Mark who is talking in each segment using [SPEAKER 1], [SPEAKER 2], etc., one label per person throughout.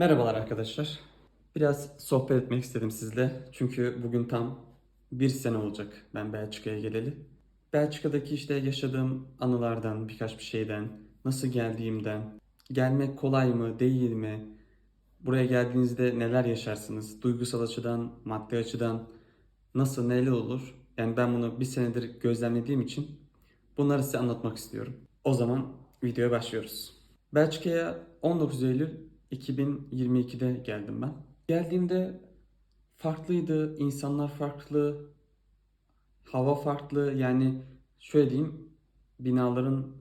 [SPEAKER 1] Merhabalar arkadaşlar. Biraz sohbet etmek istedim sizle. Çünkü bugün tam bir sene olacak ben Belçika'ya geleli. Belçika'daki işte yaşadığım anılardan, birkaç bir şeyden, nasıl geldiğimden, gelmek kolay mı, değil mi, buraya geldiğinizde neler yaşarsınız, duygusal açıdan, maddi açıdan nasıl, neler olur? Yani ben bunu bir senedir gözlemlediğim için bunları size anlatmak istiyorum. O zaman videoya başlıyoruz. Belçika'ya 19 Eylül 2022'de geldim ben. Geldiğimde farklıydı, insanlar farklı, hava farklı. Yani şöyle diyeyim, binaların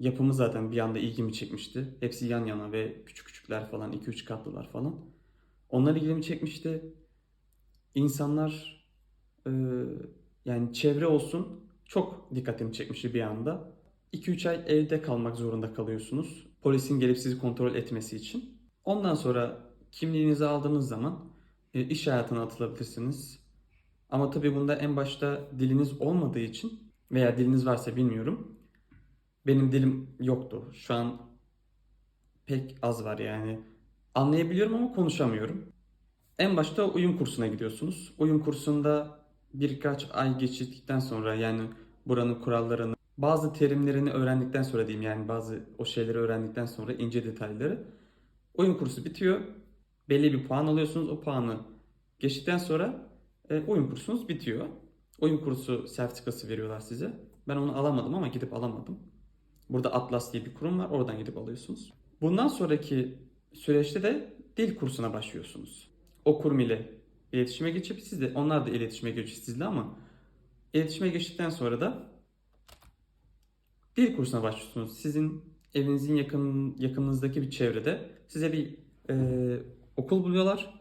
[SPEAKER 1] yapımı zaten bir anda ilgimi çekmişti. Hepsi yan yana ve küçük küçükler falan, 2-3 katlılar falan. Onlar ilgimi çekmişti. İnsanlar e, yani çevre olsun çok dikkatimi çekmişti bir anda. 2-3 ay evde kalmak zorunda kalıyorsunuz. Polisin gelip sizi kontrol etmesi için. Ondan sonra kimliğinizi aldığınız zaman e, iş hayatına atılabilirsiniz. Ama tabii bunda en başta diliniz olmadığı için veya diliniz varsa bilmiyorum. Benim dilim yoktu. Şu an pek az var yani. Anlayabiliyorum ama konuşamıyorum. En başta uyum kursuna gidiyorsunuz. Uyum kursunda birkaç ay geçirdikten sonra yani buranın kurallarını, bazı terimlerini öğrendikten sonra diyeyim yani bazı o şeyleri öğrendikten sonra ince detayları oyun kursu bitiyor. Belli bir puan alıyorsunuz. O puanı geçtikten sonra e, oyun kursunuz bitiyor. Oyun kursu sertifikası veriyorlar size. Ben onu alamadım ama gidip alamadım. Burada Atlas diye bir kurum var. Oradan gidip alıyorsunuz. Bundan sonraki süreçte de dil kursuna başlıyorsunuz. O kurum ile iletişime geçip siz de onlar da iletişime geçiyor sizle ama iletişime geçtikten sonra da dil kursuna başlıyorsunuz. Sizin evinizin yakın yakınınızdaki bir çevrede size bir e, okul buluyorlar.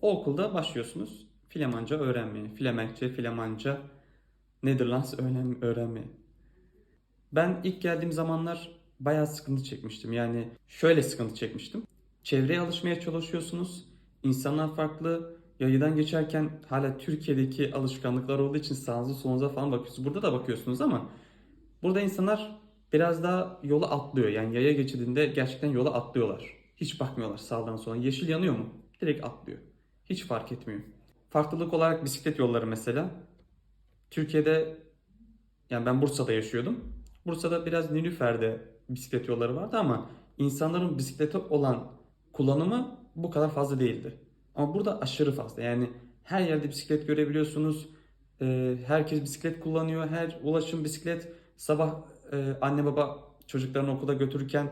[SPEAKER 1] O okulda başlıyorsunuz Flemanca öğrenmeye. Flemenkçe, Flemanca, Nederlands öğren öğrenmeye. Ben ilk geldiğim zamanlar bayağı sıkıntı çekmiştim. Yani şöyle sıkıntı çekmiştim. Çevreye alışmaya çalışıyorsunuz. İnsanlar farklı. Yayıdan geçerken hala Türkiye'deki alışkanlıklar olduğu için sağınıza solunuza falan bakıyorsunuz. Burada da bakıyorsunuz ama burada insanlar biraz daha yola atlıyor. Yani yaya geçidinde gerçekten yola atlıyorlar. Hiç bakmıyorlar sağdan sola. Yeşil yanıyor mu? Direkt atlıyor. Hiç fark etmiyor. Farklılık olarak bisiklet yolları mesela. Türkiye'de yani ben Bursa'da yaşıyordum. Bursa'da biraz Nilüfer'de bisiklet yolları vardı ama insanların bisiklete olan kullanımı bu kadar fazla değildi. Ama burada aşırı fazla. Yani her yerde bisiklet görebiliyorsunuz. Ee, herkes bisiklet kullanıyor. Her ulaşım bisiklet. Sabah e, anne baba çocuklarını okula götürürken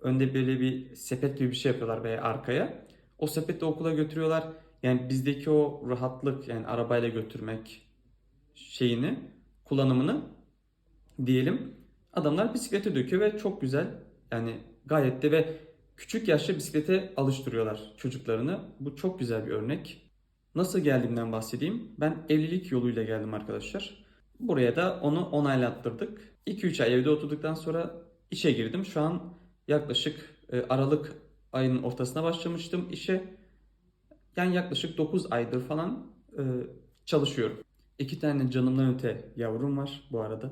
[SPEAKER 1] önde böyle bir sepet gibi bir şey yapıyorlar veya arkaya. O sepeti okula götürüyorlar. Yani bizdeki o rahatlık yani arabayla götürmek şeyini, kullanımını diyelim. Adamlar bisiklete döküyor ve çok güzel yani gayet de ve küçük yaşta bisiklete alıştırıyorlar çocuklarını. Bu çok güzel bir örnek. Nasıl geldiğimden bahsedeyim. Ben evlilik yoluyla geldim arkadaşlar. Buraya da onu onaylattırdık. 2-3 ay evde oturduktan sonra işe girdim. Şu an yaklaşık e, Aralık ayının ortasına başlamıştım işe. Yani yaklaşık 9 aydır falan e, çalışıyorum. İki tane canımdan öte yavrum var bu arada.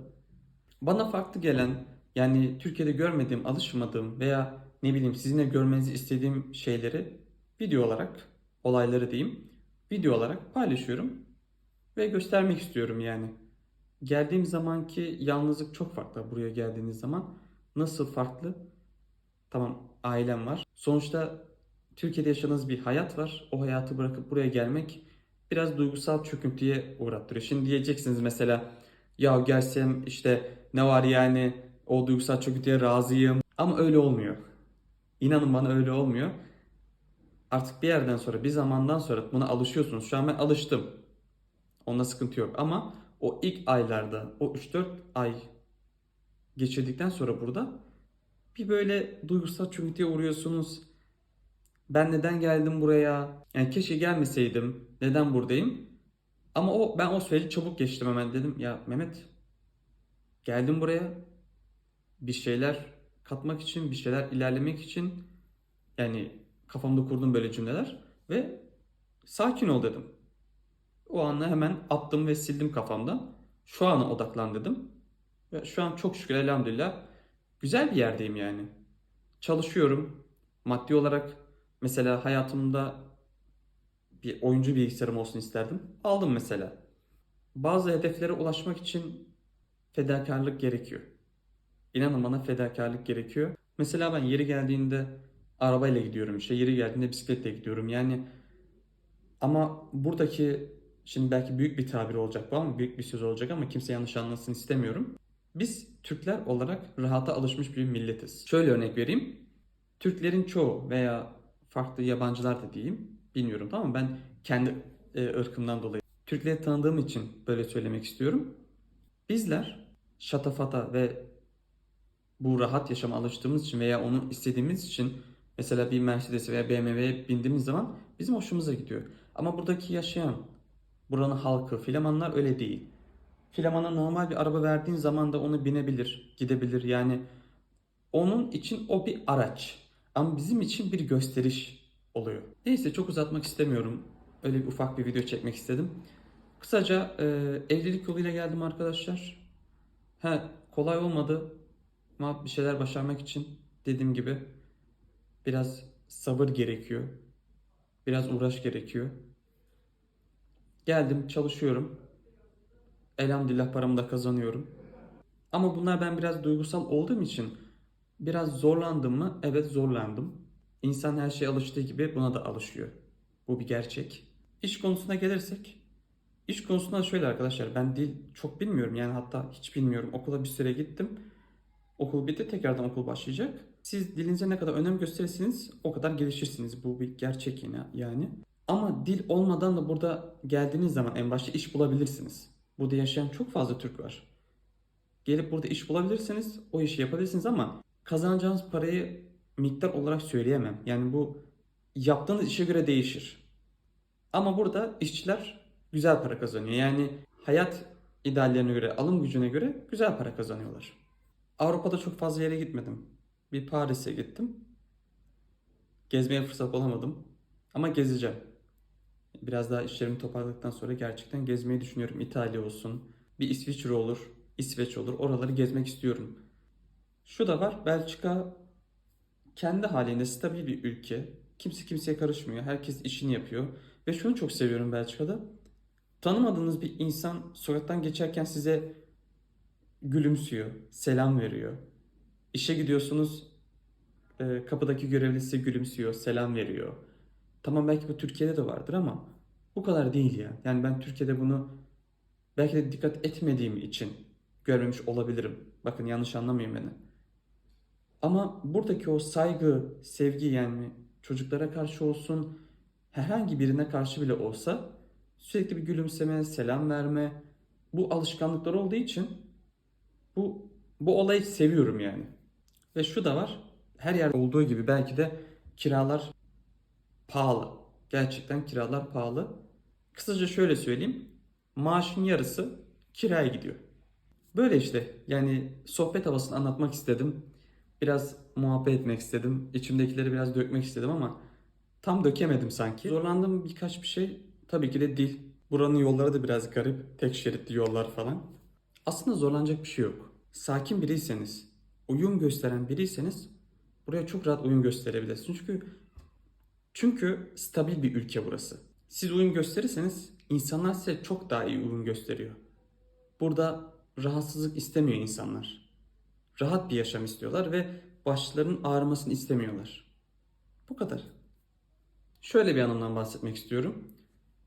[SPEAKER 1] Bana farklı gelen yani Türkiye'de görmediğim, alışmadığım veya ne bileyim sizinle görmenizi istediğim şeyleri video olarak, olayları diyeyim, video olarak paylaşıyorum ve göstermek istiyorum yani. Geldiğim zamanki yalnızlık çok farklı buraya geldiğiniz zaman. Nasıl farklı? Tamam ailem var. Sonuçta Türkiye'de yaşadığınız bir hayat var. O hayatı bırakıp buraya gelmek biraz duygusal çöküntüye uğrattırıyor. Şimdi diyeceksiniz mesela ya gelsem işte ne var yani o duygusal çöküntüye razıyım. Ama öyle olmuyor. İnanın bana öyle olmuyor. Artık bir yerden sonra bir zamandan sonra buna alışıyorsunuz. Şu an ben alıştım. Onda sıkıntı yok ama o ilk aylarda o 3-4 ay geçirdikten sonra burada bir böyle duygusal çöküntüye uğruyorsunuz. Ben neden geldim buraya? Yani keşke gelmeseydim. Neden buradayım? Ama o ben o süreci çabuk geçtim hemen dedim. Ya Mehmet geldim buraya bir şeyler katmak için, bir şeyler ilerlemek için yani kafamda kurdum böyle cümleler ve sakin ol dedim. O anla hemen attım ve sildim kafamdan. Şu ana odaklan dedim. Ve şu an çok şükür elhamdülillah güzel bir yerdeyim yani. Çalışıyorum. Maddi olarak Mesela hayatımda bir oyuncu bilgisayarım olsun isterdim. Aldım mesela. Bazı hedeflere ulaşmak için fedakarlık gerekiyor. İnanın bana fedakarlık gerekiyor. Mesela ben yeri geldiğinde arabayla gidiyorum işte, yeri geldiğinde bisikletle gidiyorum. Yani ama buradaki şimdi belki büyük bir tabir olacak bu ama büyük bir söz olacak ama kimse yanlış anlasın istemiyorum. Biz Türkler olarak rahata alışmış bir milletiz. Şöyle örnek vereyim. Türklerin çoğu veya farklı yabancılar da diyeyim. Bilmiyorum tamam mı? Ben kendi e, ırkımdan dolayı Türkleri tanıdığım için böyle söylemek istiyorum. Bizler şatafata ve bu rahat yaşama alıştığımız için veya onu istediğimiz için mesela bir Mercedes veya BMW'ye bindiğimiz zaman bizim hoşumuza gidiyor. Ama buradaki yaşayan buranın halkı, Flamanlar öyle değil. Flamana normal bir araba verdiğin zaman da onu binebilir, gidebilir. Yani onun için o bir araç. Ama bizim için bir gösteriş oluyor. Neyse çok uzatmak istemiyorum. Öyle bir ufak bir video çekmek istedim. Kısaca e, evlilik yoluyla geldim arkadaşlar. He, kolay olmadı. Ama bir şeyler başarmak için dediğim gibi biraz sabır gerekiyor. Biraz uğraş gerekiyor. Geldim, çalışıyorum. Elhamdülillah paramı da kazanıyorum. Ama bunlar ben biraz duygusal olduğum için biraz zorlandım mı? Evet zorlandım. İnsan her şeye alıştığı gibi buna da alışıyor. Bu bir gerçek. İş konusuna gelirsek, iş konusunda şöyle arkadaşlar ben dil çok bilmiyorum yani hatta hiç bilmiyorum. Okula bir süre gittim. Okul bitti tekrardan okul başlayacak. Siz dilinize ne kadar önem gösterirseniz o kadar gelişirsiniz. Bu bir gerçek yine yani. Ama dil olmadan da burada geldiğiniz zaman en başta iş bulabilirsiniz. Burada yaşayan çok fazla Türk var. Gelip burada iş bulabilirsiniz, o işi yapabilirsiniz ama kazanacağınız parayı miktar olarak söyleyemem. Yani bu yaptığınız işe göre değişir. Ama burada işçiler güzel para kazanıyor. Yani hayat ideallerine göre, alım gücüne göre güzel para kazanıyorlar. Avrupa'da çok fazla yere gitmedim. Bir Paris'e gittim. Gezmeye fırsat bulamadım. Ama gezeceğim. Biraz daha işlerimi toparladıktan sonra gerçekten gezmeyi düşünüyorum. İtalya olsun, bir İsviçre olur, İsveç olur. Oraları gezmek istiyorum. Şu da var, Belçika kendi halinde stabil bir ülke. Kimse kimseye karışmıyor. Herkes işini yapıyor. Ve şunu çok seviyorum Belçika'da. Tanımadığınız bir insan sokaktan geçerken size gülümsüyor, selam veriyor. İşe gidiyorsunuz, e, kapıdaki görevli size gülümsüyor, selam veriyor. Tamam belki bu Türkiye'de de vardır ama bu kadar değil ya. Yani ben Türkiye'de bunu belki de dikkat etmediğim için görmemiş olabilirim. Bakın yanlış anlamayın beni. Ama buradaki o saygı, sevgi yani çocuklara karşı olsun, herhangi birine karşı bile olsa sürekli bir gülümseme, selam verme bu alışkanlıklar olduğu için bu bu olayı seviyorum yani. Ve şu da var. Her yerde olduğu gibi belki de kiralar pahalı. Gerçekten kiralar pahalı. Kısaca şöyle söyleyeyim. Maaşın yarısı kiraya gidiyor. Böyle işte yani sohbet havasını anlatmak istedim. Biraz muhabbet etmek istedim. İçimdekileri biraz dökmek istedim ama tam dökemedim sanki. Zorlandığım birkaç bir şey tabii ki de dil. Buranın yolları da biraz garip. Tek şeritli yollar falan. Aslında zorlanacak bir şey yok. Sakin biriyseniz, uyum gösteren biriyseniz buraya çok rahat uyum gösterebilirsiniz. Çünkü çünkü stabil bir ülke burası. Siz uyum gösterirseniz insanlar size çok daha iyi uyum gösteriyor. Burada rahatsızlık istemiyor insanlar. Rahat bir yaşam istiyorlar ve başlarının ağrımasını istemiyorlar. Bu kadar. Şöyle bir anımdan bahsetmek istiyorum.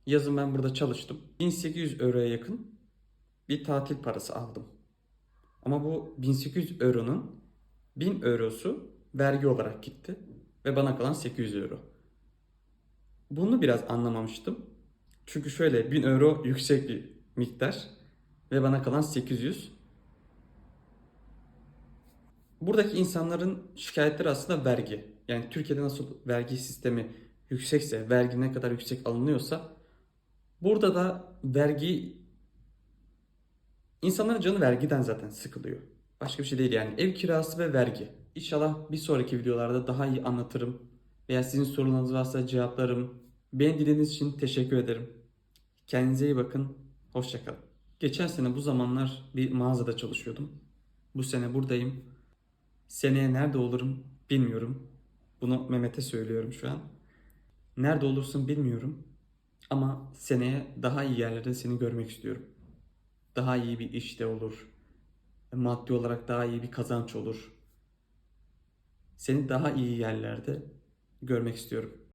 [SPEAKER 1] Yazın ben burada çalıştım. 1800 euroya yakın bir tatil parası aldım. Ama bu 1800 euronun 1000 eurosu vergi olarak gitti ve bana kalan 800 euro. Bunu biraz anlamamıştım. Çünkü şöyle 1000 euro yüksek bir miktar ve bana kalan 800. Buradaki insanların şikayetleri aslında vergi. Yani Türkiye'de nasıl vergi sistemi yüksekse, vergi ne kadar yüksek alınıyorsa burada da vergi insanların canı vergiden zaten sıkılıyor. Başka bir şey değil yani. Ev kirası ve vergi. İnşallah bir sonraki videolarda daha iyi anlatırım. Veya sizin sorularınız varsa cevaplarım. Beni dinlediğiniz için teşekkür ederim. Kendinize iyi bakın. Hoşçakalın. Geçen sene bu zamanlar bir mağazada çalışıyordum. Bu sene buradayım. Seneye nerede olurum bilmiyorum. Bunu Mehmet'e söylüyorum şu an. Nerede olursun bilmiyorum. Ama seneye daha iyi yerlerde seni görmek istiyorum. Daha iyi bir işte olur. Maddi olarak daha iyi bir kazanç olur. Seni daha iyi yerlerde görmek istiyorum.